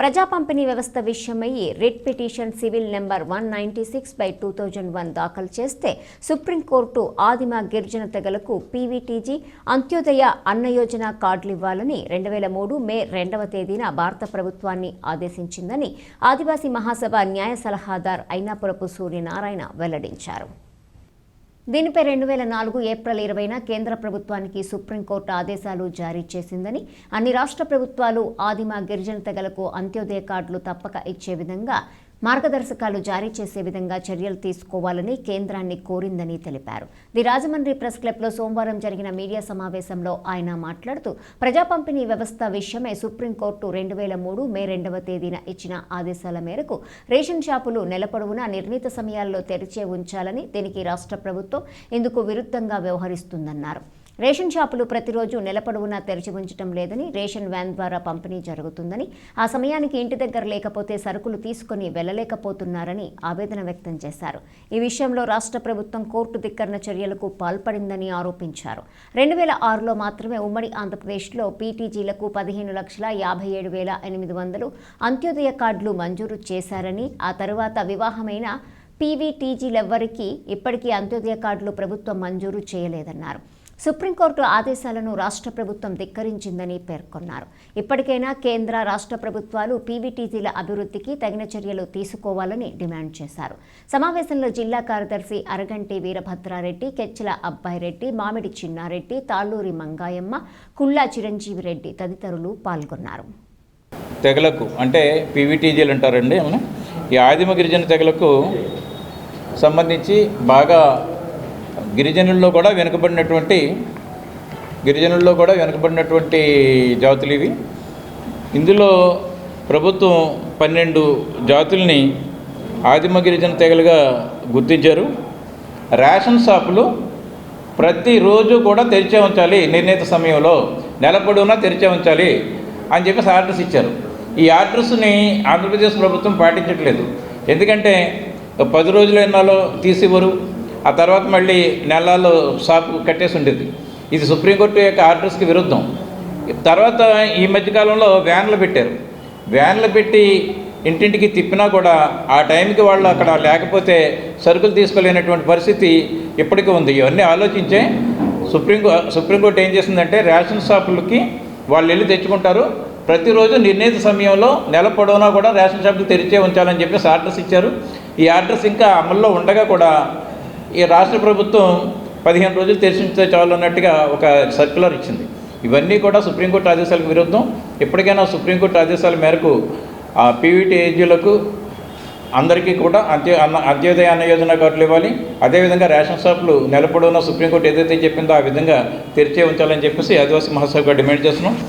ప్రజా పంపిణీ వ్యవస్థ విషయమై writ petition civil number one ninety six by two thousand one దాఖలు చేస్తే సుప్రీంకోర్టు ఆదిమ గిరిజన తెగలకు పీవీటీజీ అంత్యోదయ అన్న యోజన కార్డులు ఇవ్వాలని రెండు వేల మూడు మే రెండవ తేదీన భారత ప్రభుత్వాన్ని ఆదేశించిందని ఆదివాసీ మహాసభ న్యాయ సలహాదార్ అయినాపురపు సూర్యనారాయణ వెల్లడించారు. దీనిపై రెండు వేల నాలుగు ఏప్రిల్ ఇరవైన కేంద్ర ప్రభుత్వానికి సుప్రీంకోర్టు ఆదేశాలు జారీ చేసిందని అన్ని రాష్ట్ర ప్రభుత్వాలు ఆదిమ గిరిజన తెగలకు అంత్యోదయ కార్డులు తప్పక ఇచ్చే విధంగా మార్గదర్శకాలు జారీ చేసే విధంగా చర్యలు తీసుకోవాలని కేంద్రాన్ని కోరిందని తెలిపారు. ది రాజమండ్రి ప్రెస్ క్లబ్లో సోమవారం జరిగిన మీడియా సమావేశంలో ఆయన మాట్లాడుతూ ప్రజా పంపిణీ వ్యవస్థ విషయమై సుప్రీంకోర్టు రెండు వేల మూడు మే రెండవ తేదీన ఇచ్చిన ఆదేశాల మేరకు రేషన్ షాపులు నెలపొడవున నిర్ణీత సమయాల్లో తెరిచే ఉంచాలని దీనికి రాష్ట్ర ప్రభుత్వం ఇందుకు విరుద్ధంగా వ్యవహరిస్తుందన్నారు. రేషన్ షాపులు ప్రతిరోజు నెలపడవునా తెరిచి ఉంచడం లేదని రేషన్ వ్యాన్ ద్వారా పంపిణీ జరుగుతుందని ఆ సమయానికి ఇంటి దగ్గర లేకపోతే సరుకులు తీసుకుని వెళ్ళలేకపోతున్నారని ఆవేదన వ్యక్తం చేశారు. ఈ విషయంలో రాష్ట్ర ప్రభుత్వం కోర్టు ధిక్కరణ చర్యలకు పాల్పడిందని ఆరోపించారు. రెండు వేల ఆరులో మాత్రమే ఉమ్మడి ఆంధ్రప్రదేశ్లో పీటీజీలకు పదిహేను లక్షల యాభై ఏడు వేల ఎనిమిది వందలు అంత్యోదయ కార్డులు మంజూరు చేశారని ఆ తర్వాత వివాహమైన పీవీటీజీలెవ్వరికీ ఇప్పటికీ అంత్యోదయ కార్డులు ప్రభుత్వం మంజూరు చేయలేదన్నారు. సుప్రీంకోర్టు ఆదేశాలను రాష్ట్ర ప్రభుత్వం ధిక్కరించిందని పేర్కొన్నారు. ఇప్పటికైనా కేంద్ర రాష్ట్ర ప్రభుత్వాలు పీవీటీజీల అభివృద్ధికి తగిన చర్యలు తీసుకోవాలని డిమాండ్ చేశారు. సమావేశంలో జిల్లా కార్యదర్శి అరగంటి వీరభద్రారెడ్డి కెచ్చల అబ్బాయిరెడ్డి మామిడి చిన్నారెడ్డి తాళ్ళూరి మంగాయమ్మ కుల్లా చిరంజీవి రెడ్డి తదితరులు పాల్గొన్నారు. తెగలకు అంటే పీవీటీజీలు అంటారండి ఈ ఆదిమ గిరిజన తెగలకు సంబంధించి బాగా గిరిజనుల్లో కూడా వెనుకబడినటువంటి గిరిజనుల్లో కూడా వెనుకబడినటువంటి జాతులు ఇవి. ఇందులో ప్రభుత్వం పన్నెండు జాతుల్ని ఆదిమ గిరిజన తెగలుగా గుర్తించారు. రేషన్ షాపులు ప్రతిరోజు కూడా తెరిచే ఉంచాలి. నిర్ణీత సమయంలో నెలపొడవునా తెరిచే ఉంచాలి అని చెప్పేసి ఆర్డర్స్ ఇచ్చారు. ఈ ఆర్డర్స్ని ఆంధ్రప్రదేశ్ ప్రభుత్వం పాటించట్లేదు. ఎందుకంటే పది రోజులు ఎన్నాలో తీసివ్వరు. ఆ తర్వాత మళ్ళీ నెలల్లో షాపు కట్టేసి ఉండేది. ఇది సుప్రీంకోర్టు యొక్క ఆర్డర్స్కి విరుద్ధం. తర్వాత ఈ మధ్యకాలంలో వ్యాన్లు పెట్టారు. వ్యాన్లు పెట్టి ఇంటింటికి తిప్పినా కూడా ఆ టైంకి వాళ్ళు అక్కడ లేకపోతే సరుకులు తీసుకోలేనటువంటి పరిస్థితి ఇప్పటికీ ఉంది. ఇవన్నీ ఆలోచించే సుప్రీం సుప్రీంకోర్టు ఏం చేసిందంటే రేషన్ షాపులకి వాళ్ళు వెళ్ళి తెచ్చుకుంటారు. ప్రతిరోజు నిర్ణీత సమయంలో నెల పొడవునా కూడా రేషన్ షాపులు తెరిచే ఉంచాలని చెప్పేసి ఆర్డర్స్ ఇచ్చారు. ఈ ఆర్డర్స్ ఇంకా అమల్లో ఉండగా కూడా ఈ రాష్ట్ర ప్రభుత్వం పదిహేను రోజులు తెరిచి చాలు అన్నట్టుగా ఒక సర్క్యులర్ ఇచ్చింది. ఇవన్నీ కూడా సుప్రీంకోర్టు ఆదేశాలకు విరుద్ధం. ఎప్పటికైనా సుప్రీంకోర్టు ఆదేశాల మేరకు ఆ పీవీటీ ఏజీలకు అందరికీ కూడా అంత్య అన్న అంత్యోదయ అన్న యోజన కార్డులు ఇవ్వాలి. అదేవిధంగా రేషన్ షాపులు నెలపొడవునా సుప్రీంకోర్టు ఏదైతే చెప్పిందో ఆ విధంగా తెరిచే ఉంచాలని చెప్పేసి ఆదివాసీ మహాసభగా డిమాండ్ చేస్తున్నాం.